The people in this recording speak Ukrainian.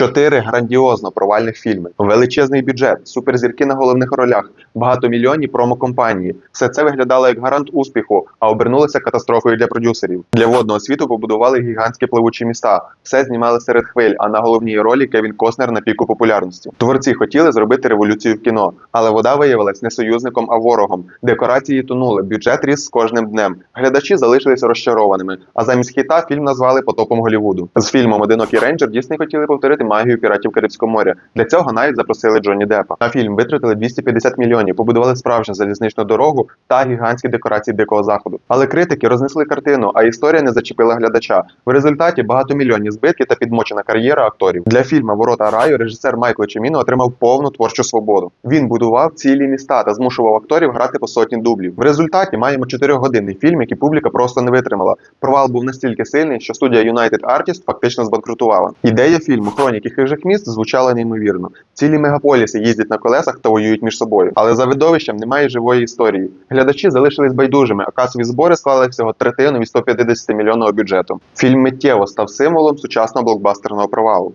Чотири грандіозно провальних фільми, величезний бюджет, суперзірки на головних ролях, багатомільйонні промо-компанії. Все це виглядало як гарант успіху, а обернулося катастрофою для продюсерів. Для водного світу побудували гігантські пливучі міста. Все знімали серед хвиль, а на головній ролі Кевін Костнер на піку популярності. Творці хотіли зробити революцію в кіно, але вода виявилась не союзником, а ворогом. Декорації тонули, бюджет ріс з кожним днем. Глядачі залишилися розчарованими. А замість хіта фільм назвали потопом Голівуду. З фільмом Одинокий рейнджер Дійсний хотіли повторити магію піратів Карибського моря. Для цього навіть запросили Джонні Деппа. На фільм витратили 250 мільйонів, побудували справжню залізничну дорогу та гігантські декорації дикого заходу. Але критики рознесли картину, а історія не зачепила глядача. В результаті багатомільйонні збитки та підмочена кар'єра акторів. Для фільму Ворота раю режисер Майкл Чиміно отримав повну творчу свободу. Він будував цілі міста та змушував акторів грати по сотні дублів. В результаті маємо 4-годинний фільм, який публіка просто не витримала. Провал був настільки сильний, що студія United Artists фактично збанкрутувала. Ідея фільму Хроніки хижих міст звучала неймовірно. Цілі мегаполіси їздять на колесах та воюють між собою. Але за видовищем немає живої історії. Глядачі залишились байдужими, а касові збори склали всього третину від 150 мільйонного бюджету. Фільм миттєво став символом сучасного блокбастерного провалу.